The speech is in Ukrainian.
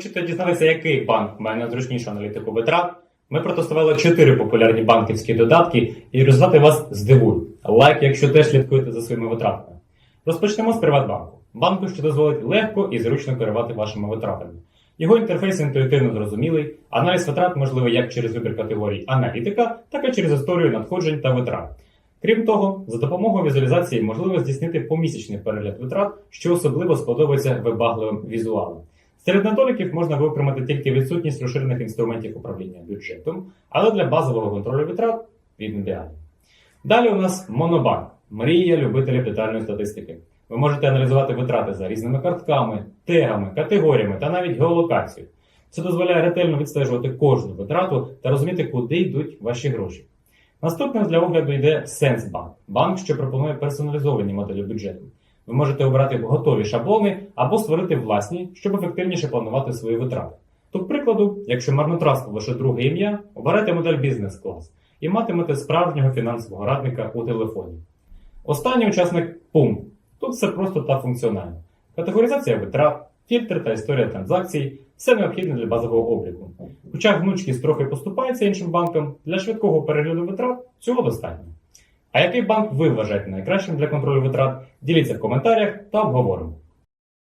Хочете дізнатися, який банк має найзручнішу аналітику витрат? Ми протестували чотири популярні банківські додатки, і результати вас здивують. Лайк, якщо теж слідкуєте за своїми витратами. Розпочнемо з Приватбанку. Банку, що дозволить легко і зручно керувати вашими витратами. Його інтерфейс інтуїтивно зрозумілий, аналіз витрат можливий як через вибір категорій аналітика, так і через історію надходжень та витрат. Крім того, за допомогою візуалізації можливо здійснити помісячний перегляд витрат, що особливо сподобається вибагливим візуалам. Серед недоліків можна виокремити тільки відсутність розширених інструментів управління бюджетом, але для базового контролю витрат він ідеальний. Далі у нас Монобанк мрія любителів детальної статистики. Ви можете аналізувати витрати за різними картками, тегами, категоріями та навіть геолокацією. Це дозволяє ретельно відстежувати кожну витрату та розуміти, куди йдуть ваші гроші. Наступним для огляду йде Сенсбанк, банк, що пропонує персоналізовані моделі бюджету. Ви можете обрати готові шаблони або створити власні, щоб ефективніше планувати свої витрати. Тут, прикладу, якщо марнотратство ваше друге ім'я, обирайте модель бізнес-клас і матимете справжнього фінансового радника у телефоні. Останній учасник пункт. Тут все просто та функціонально. Категоризація витрат, фільтр та історія транзакцій все необхідне для базового обліку. Хоча гнучкість трохи поступається іншим банкам, для швидкого перегляду витрат цього достатньо. А який банк ви вважаєте найкращим для контролю витрат? Діліться в коментарях та обговоримо.